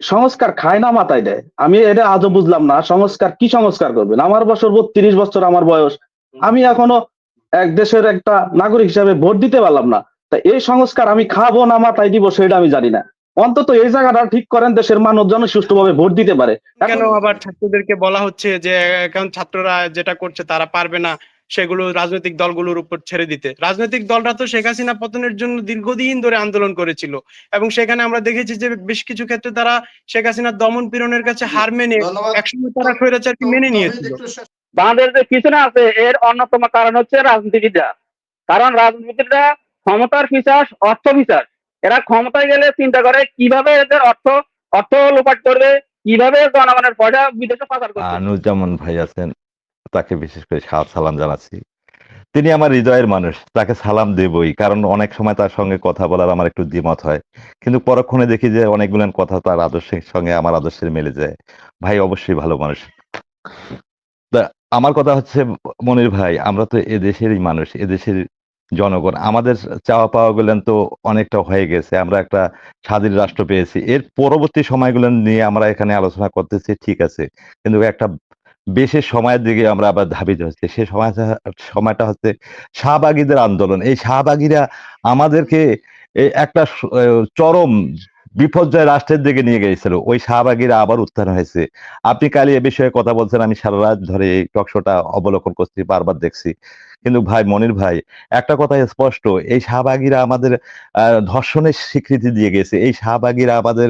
সংস্কার খায় না, মাথায় দেয়। আমি এটা আজও বুঝলাম না, সংস্কার কি সংস্কার করবেন? আমার বছর বত্রিশ বছর আমার বয়স। আমি এখনও এক দেশের একটা নাগরিক হিসাবে ভোট দিতে পারলাম না। তা এই সংস্কার আমি খাব না, মাথায় দিব সেটা আমি জানি না। অন্তত এই জায়গাটা ঠিক করেন, দেশের মানুষ যেন সুষ্ঠুভাবে ভোট দিতে পারে। কেন আবার ছাত্রদেরকে বলা হচ্ছে যে এখন ছাত্ররা যেটা করছে তারা পারবে না? সেগুলো রাজনৈতিক দলগুলোর উপর ছেড়ে দিতে। রাজনৈতিক দলরা তো শেখ হাসিনা পতনের জন্য দীর্ঘদিন ধরে আন্দোলন করেছিল। এবং সেখানে আমরা দেখেছি যে বেশ কিছু ক্ষেত্রে তারা শেখ হাসিনার দমন পীড়নের কাছে হার মেনে একসময় তারা স্বৈরাচারকে মেনে নিয়েছিল। শেষ বাংলাদেশের পিছনে আছে এর অন্যতম কারণ হচ্ছে রাজনীতিবিদরা। কারণ রাজনীতিবিদরা ক্ষমতার পিছাস অর্থ পিছাস। এরা ক্ষমতায় গেলে চিন্তা করে কীভাবে এদের অর্থ অর্থ লোপাট করবে কীভাবে জনগণের পয়সা বিদেশে পাচার করবে। আনুজ্জামান ভাই আছেন। তাকে বিশেষ করে সালাম জানাচ্ছি। তিনি আমার হৃদয়ের মানুষ, তাকে সালাম দেবই, কারণ অনেক সময় তার সঙ্গে কথা বলার আমার একটু দ্বিমত হয়। কিন্তু পরক্ষণে দেখি যে অনেকগুলো কথা তার আদর্শের সঙ্গে আমার আদর্শের মিলে যায়। ভাই অবশ্যই ভালো মানুষ। আমার কথা হচ্ছে, মনির ভাই, আমরা তো এদেশেরই মানুষ এদেশের জনগণ। আমাদের চাওয়া পাওয়া গুলেন তো অনেকটা হয়ে গেছে। আমরা একটা স্বাধীন রাষ্ট্র পেয়েছি। এর পরবর্তী সময়গুলো নিয়ে আমরা এখানে আলোচনা করতেছি, ঠিক আছে। কিন্তু একটা বেশের সময়ের দিকে আমরা আবার ধাবিত হচ্ছে। সে সময় সময়টা হচ্ছে শাহবাগীদের আন্দোলন। এই শাহবাগীরা আমাদেরকে একটা চরম বিপর্যয় রাষ্ট্রের দিকে নিয়ে গিয়েছিল ওই শাহবাগীরা আবার উত্থান হয়েছে। আপনি কালি এ বিষয়ে কথা বলছেন, আমি সারা রাত ধরে এই টকশোটা অবলোকন করছি, বারবার দেখছি। কিন্তু ভাই, মনির ভাই, একটা কথা স্পষ্ট, এই শাহবাগীরা আমাদের ধর্ষণের স্বীকৃতি দিয়ে গেছে। এই শাহবাগীরা আমাদের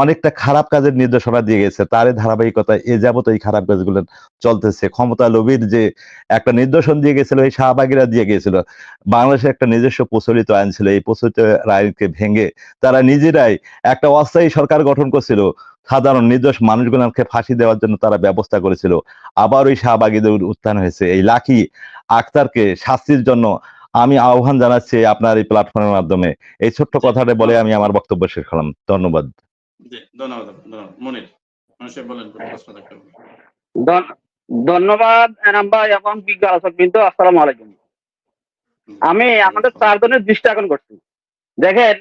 অনেকটা খারাপ কাজের নির্দেশনা দিয়ে গেছে। তার ধারাবাহিকতা এ যাবত এই খারাপ কাজগুলো চলতেছে। ক্ষমতা লোভীর যে একটা নির্দেশন দিয়ে গেছিল, এই শাহবাগীরা দিয়ে গিয়েছিল বাংলাদেশে একটা নিজস্ব প্রচলিত আইন ছিল। এই প্রচলিত আইনকে ভেঙে তারা নিজেরাই একটা অস্থায়ী সরকার গঠন করছিল। সাধারণ নির্দোষ মানুষগুলোকে ফাঁসি দেওয়ার জন্য তারা ব্যবস্থা করেছিল। আবার ওই শাহবাগীদের উত্থান হয়েছে। এই লাকি আক্তারকে শাস্তির জন্য আমি আহ্বান জানাচ্ছি আপনার এই প্ল্যাটফর্মের মাধ্যমে। এই ছোট্ট কথাটা বলে আমি আমার বক্তব্য শেষ করলাম। ধন্যবাদ। ধন্যবাদ এনাম ভাই এবং বিজ্ঞ আলোচক আলাইকুম। আমি আমাদের চারজনের দৃষ্টি করছি। দেখেন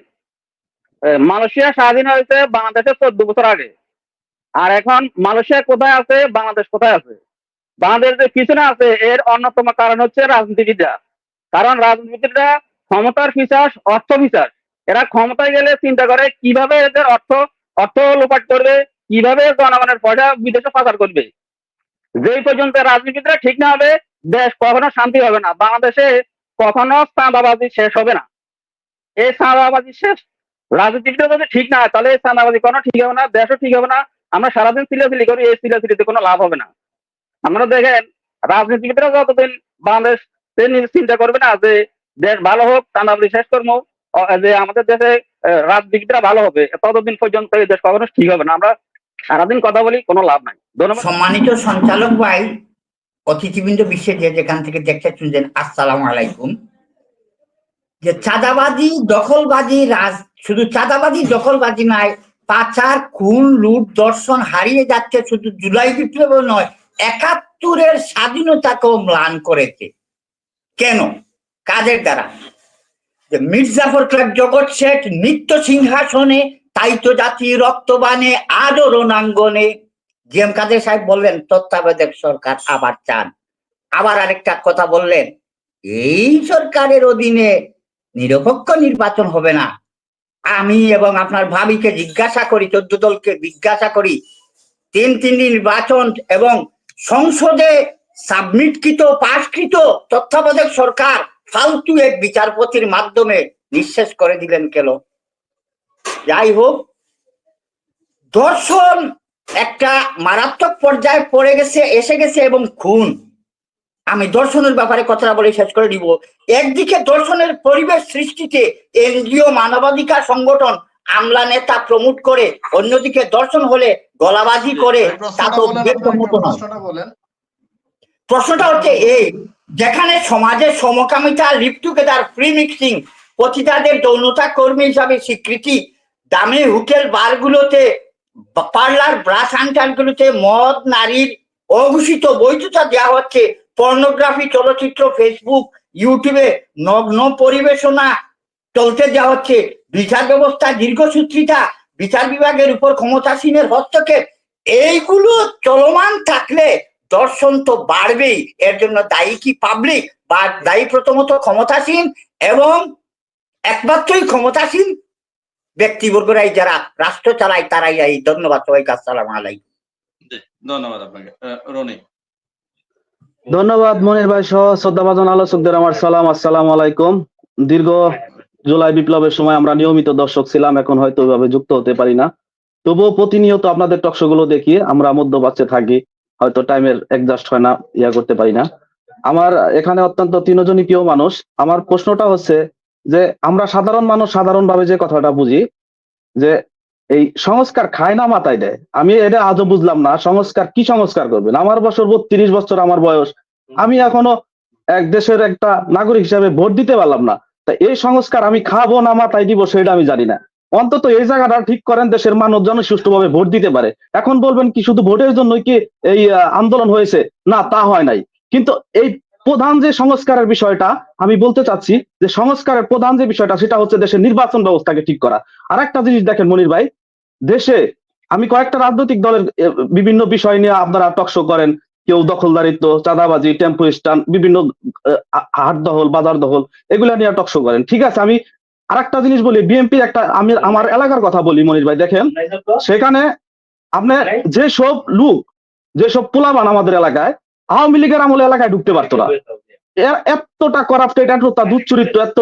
মালয়েশিয়া স্বাধীন হয়েছে বাংলাদেশে চোদ্দ বছর আগে। আর এখন মালয়েশিয়া কোথায় আছে, বাংলাদেশ কোথায় আছে? বাংলাদেশ যে পিছনে আছে, এর অন্যতম কারণ হচ্ছে রাজনীতিবিদরা। কারণ রাজনীতিবিদরা ক্ষমতার পিছাস, অর্থ পিছাস। এরা ক্ষমতায় গেলে চিন্তা করে কীভাবে এদের অর্থ অর্থ লোপাট করবে, কীভাবে জনগণের পয়সা বিদেশে পাচার করবে? যেই পর্যন্ত রাজনীতিটা ঠিক না হবে, দেশ কখনো শান্তি হবে না। বাংলাদেশে কখনো চাঁদাবাজি শেষ হবে না। এই চাঁদাবাজি শেষ। রাজনীতিটা যদি ঠিক না হয়, তাহলে এই চাঁদাবাজি কোনো ঠিক হবে না, দেশও ঠিক হবে না। আমরা সারাদিন সিলাসিলি করি, এই সিলাসিলিতে কোনো লাভ হবে না। আমরা দেখেন, রাজনীতিবিদরা যতদিন বাংলাদেশ চিন্তা করবে না যে দেশ ভালো হোক চাঁদাবাজি শেষ করব। যে আমাদের দেশে রাজনীতিবিদরা ভালো হবে, ততদিন পর্যন্ত এই দেশ কখনো ঠিক হবে না। আমরা সারাদিন কথা বলি, কোনো লাভ নাই। ধন্যবাদ। সম্মানিত সঞ্চালক ভাই, অতিথিবৃন্দ বিশ্বে যে যেখান থেকে দেখতে শুনছেন, আসসালাম আলাইকুম। যে চাঁদাবাজি, দখলবাজি, রাজ, শুধু চাঁদাবাজি, দখলবাজি নয় পাচার, খুন, লুট দর্শন হারিয়ে যাচ্ছে, শুধু জুলাই বিপ্লব নয়, একাত্তরের স্বাধীনতাকেও ম্লান করেছে। কেন? কাজের দ্বারা? মির্জাফর ক্লাব জগৎ শেঠ নিত্য সিংহাসনে তাই তো জাতি রক্তবানে আজও রণাঙ্গনে জি এম কাদের সাহেব বললেন, তত্ত্বাবধায়ক সরকার আবার চান। আবার আরেকটা কথা বললেন, এই সরকারের অধীনে নিরপেক্ষ নির্বাচন হবে না। আমি এবং আপনার ভাবিকে জিজ্ঞাসা করি, চোদ্দ দলকে জিজ্ঞাসা করি, তিন তিন নির্বাচন এবং সংসদে সাবমিটকৃত, পাশকৃত তত্ত্বাবধায়ক সরকার ফালতু এক বিচারপতির মাধ্যমে নিঃশেষ করে দিলেন কেন? যাই হোক দর্শন একটা মারাত্মক পর্যায়ে পড়ে গেছে এসে গেছে এবং খুন। আমি দর্শনের ব্যাপারে কথাটা বলে শেষ করে দিব। একদিকে দর্শনের পরিবেশ সৃষ্টিতে এনজিও মানবাধিকার সংগঠন আমলা নেতা প্রমোট করে অন্যদিকে দর্শন হলে গলাবাজি করে তা তো প্রশ্নটা হচ্ছে এই যেখানে সমাজের সমকামিতা লিপ টুগেদার ফ্রি মিক্সিং পতিতাদের যৌনতা কর্মী হিসাবে স্বীকৃতি, দামি হোটেল বারগুলোতে, পার্লার ব্রাশ গুলোতে মদ, নারীর অঘোষিত বৈধতা দেওয়া হচ্ছে। পর্নোগ্রাফি চলচ্চিত্র ফেসবুক ইউটিউবে নগ্ন পরিবেশনা চলতে দেওয়া হচ্ছে। বিচার ব্যবস্থা দীর্ঘসূত্রিতা, বিচার বিভাগের উপর ক্ষমতাসীনের হস্তক্ষেপ, এইগুলো চলমান থাকলে দর্শন তো বাড়বেই এর জন্য দায়ী কি পাবলিক বা দায়ী প্রথমত ক্ষমতাসীন এবং একমাত্রই ক্ষমতাসীন ব্যক্তিবর্গরাই যারা রাষ্ট্র চালায় তারাই এই ধন্যবাদ সবাইকে আসসালাম আলাইকুম। ধন্যবাদ আপনাকে। রনি। ধন্যবাদ মনির ভাই সহ শ্রদ্ধাভাজন আলোচকদের আমার সালাম আসসালাম আলাইকুম। দীর্ঘ জুলাই বিপ্লবের সময় আমরা নিয়মিত দর্শক ছিলাম এখন হয়তো ওইভাবে যুক্ত হতে পারি না। তবুও প্রতিনিয়ত আপনাদের টকশো গুলো দেখি আমরা মধ্যপ্রাচ্যে থাকি। হয়তো টাইমের অ্যাডজাস্ট হয় না, ইয়া করতে পারি না। আমার এখানে অত্যন্ত তিনজনই প্রিয় মানুষ। আমার প্রশ্নটা হচ্ছে যে, আমরা সাধারণ মানুষ সাধারণভাবে যে কথাটা বুঝি, যে এই সংস্কার খায় না, মাথায় দেয়। আমি এটা আজও বুঝলাম না, সংস্কার কি সংস্কার করবেন? আমার বছর বত্রিশ বছর আমার বয়স। আমি এখনও এক দেশের একটা নাগরিক হিসাবে ভোট দিতে পারলাম না। তা এই সংস্কার আমি খাব না, মাথায় দিব, সেটা আমি জানি না। অন্তত এই জায়গাটা ঠিক করেন দেশের মানুষ যেন সুষ্ঠুভাবে ভোট দিতে পারে। এখন বলবেন কি, শুধু ভোটের জন্যই কি এই আন্দোলন হয়েছে? না, তা হয় নাই। কিন্তু এই প্রধান যে সংস্কারের বিষয়টা, আমি বলতে চাচ্ছি যে সংস্কারের প্রধান যে বিষয়টা, সেটা হচ্ছে দেশের নির্বাচন ব্যবস্থাকে ঠিক করা। আর একটা জিনিস দেখেন মনির ভাই, দেশে আমি কয়েকটা রাজনৈতিক দলের বিভিন্ন বিষয় নিয়ে আপনারা টকশো করেন। কেউ দখলদারিত্ব, চাঁদাবাজি, টেম্পো স্ট্যান্ড বিভিন্ন হাট দখল, বাজার দখল, এগুলা নিয়ে টকশো করেন। ঠিক আছে, আমি আরেকটা জিনিস বলি বিএনপি একটা আমি আমার এলাকার কথা বলি মনির ভাই দেখেন। সেখানে আপনার যেসব লোক যেসব পোলাবান আমাদের এলাকায় আওয়ামী লীগের আমলে এলাকায় ঢুকতে পারতো না। এতটা করাপ্টেড এতটা দুচ্চরিত্র এত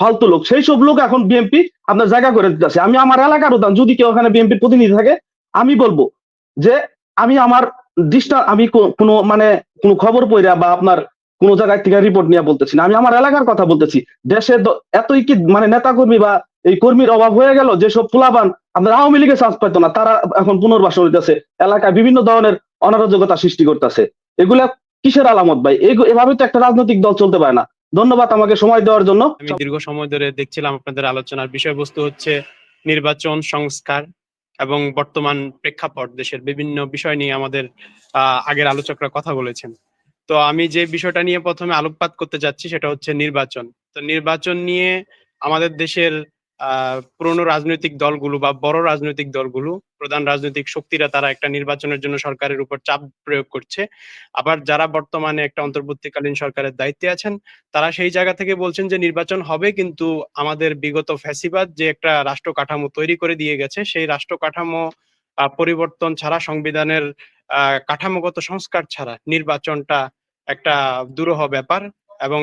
ফালতু লোক সেই সব লোক এখন বিএনপি আপনার জায়গা করে দিতেছে। আমি আমার এলাকার উদাহরণ যদি কেউ ওখানে বিএনপির প্রতিনিধি থাকে আমি বলব যে আমি আমার দৃষ্টা আমি কোনো মানে কোনো খবর পড়া বা আপনার কোন জায়গায় থেকে রিপোর্ট নিয়ে বলতেছি না। আমি আমার এলাকার কথা বলতেছি। দেশে এতই কি মানে নেতা কর্মী বা এই কর্মীর অভাব হয়ে গেল যেসব পোলাবান আপনার আওয়ামী লীগের চান্স পাইতো না। তারা এখন পুনর্বাসন হইতেছে। এলাকায় বিভিন্ন ধরনের অনারোগ্যতা সৃষ্টি করতেছে। এগুলা কিসের আলামত ভাই? এভাবে তো একটা রাজনৈতিক দল চলতে পারে না। ধন্যবাদ আমাকে সময় দেওয়ার জন্য। আমি দীর্ঘ সময় ধরে দেখছিলাম আপনাদের আলোচনার বিষয়বস্তু হচ্ছে নির্বাচন সংস্কার এবং বর্তমান প্রেক্ষাপট দেশের বিভিন্ন বিষয় নিয়ে আমাদের আগের আলোচকরা কথা বলেছেন। তো আমি যে বিষয়টা নিয়ে প্রথমে আলোকপাত করতে যাচ্ছি সেটা হচ্ছে নির্বাচন। তো নির্বাচন নিয়ে আমাদের দেশের পুরনো রাজনৈতিক দলগুলো বা বড় রাজনৈতিক দলগুলো, প্রধান রাজনৈতিক শক্তিরা তারা একটা নির্বাচনের জন্য সরকারের উপর চাপ প্রয়োগ করছে। আবার যারা বর্তমানে একটা অন্তর্বর্তীকালীন সরকারের দায়িত্বে আছেন, তারা সেই জায়গা থেকে বলছেন যে নির্বাচন হবে কিন্তু আমাদের বিগত ফ্যাসিবাদ যে একটা রাষ্ট্র কাঠামো তৈরি করে দিয়ে গেছে, সেই রাষ্ট্র কাঠামো পরিবর্তন ছাড়া সংবিধানের কাঠামোগত সংস্কার ছাড়া নির্বাচনটা একটা দুরূহ ব্যাপার এবং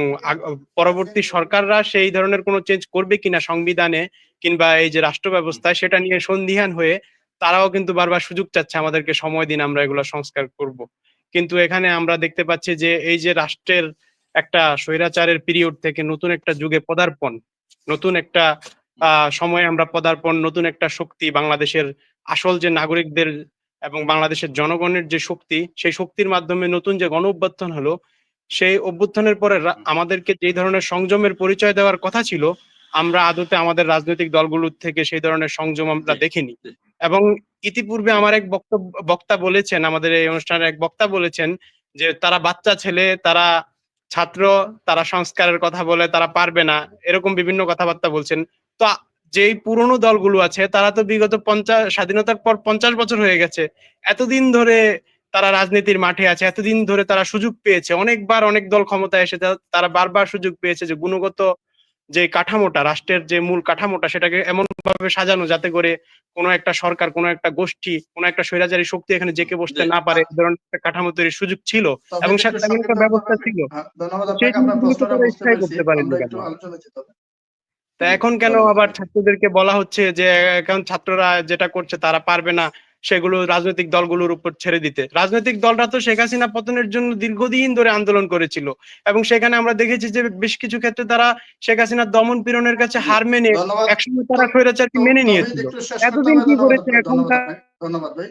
পরবর্তী সরকাররা সেই ধরনের কোনো চেঞ্জ করবে কিনা সংবিধানে কিংবা এই যে রাষ্ট্র ব্যবস্থায় সেটা নিয়ে সন্দিহান হয়ে তারাও কিন্তু বারবার সুযোগ চাচ্ছে আমাদেরকে সময় দিন আমরা এগুলো সংস্কার করব। কিন্তু এখানে আমরা দেখতে পাচ্ছি যে এই যে রাষ্ট্রের একটা স্বৈরাচারের পিরিয়ড থেকে নতুন একটা যুগে পদার্পণ, নতুন একটা সময়ে আমরা পদার্পণ, নতুন একটা শক্তি বাংলাদেশের আসল যে নাগরিকদের এবং বাংলাদেশের জনগণের যে শক্তি সেই শক্তির মাধ্যমে নতুন যে গণ অভ্যুত্থান হলো সেই অভ্যুত্থানের পরে আমাদেরকে যে ধরনের সংযমের পরিচয় দেওয়ার কথা ছিল আমরা আদতে আমাদের রাজনৈতিক দলগুলোর থেকে সেই ধরনের সংযম আমরা দেখিনি। এবং ইতিপূর্বে আমার এক বক্তব্য বক্তা বলেছেন আমাদের এই অনুষ্ঠানের এক বক্তা বলেছেন যে তারা বাচ্চা ছেলে তারা ছাত্র তারা সংস্কারের কথা বলে তারা পারবে না এরকম বিভিন্ন কথাবার্তা বলছেন। তো যেই পুরনো দলগুলো আছে তারা তো বিগত পঞ্চাশ স্বাধীনতার পর পঞ্চাশ বছর হয়ে গেছে। এতদিন ধরে তারা রাজনীতির মাঠে আছে এতদিন ধরে তারা সুযোগ পেয়েছে। অনেকবার অনেক দল ক্ষমতায় এসে তারা বারবার সুযোগ পেয়েছে যে গুণগত যে কাঠামোটা রাষ্ট্রের যে মূল কাঠামোটা সেটাকে এমন ভাবে সাজানো যাতে করে কোনো একটা সরকার কোনো একটা গোষ্ঠী কোনো একটা স্বৈরাচারী শক্তি এখানে জেকে বসতে না পারে এই ধরনের একটা কাঠামো তৈরির সুযোগ ছিল এবং সেটা একটা ব্যবস্থা ছিল। হ্যাঁ, ধন্যবাদ আপনাকে প্রশ্নটা বুঝতে পেরেছি। আলোচনা তা এখন কেন আবার ছাত্রদেরকে বলা হচ্ছে যে এখন ছাত্ররা যেটা করছে তারা পারবে না সেগুলো রাজনৈতিক দলগুলোর উপর ছেড়ে দিতে। রাজনৈতিক দলরা তো শেখ হাসিনা পতনের জন্য দীর্ঘদিন ধরে আন্দোলন করেছিল এবং সেখানে আমরা দেখেছি যে বেশ কিছু ক্ষেত্রে তারা শেখ হাসিনার দমন পীড়নের কাছে হার মেনে একসময় তারা স্বৈরাচারকে মেনে নিয়েছিল। এতদিন কি করেছে এখন ধন্যবাদ ভাই।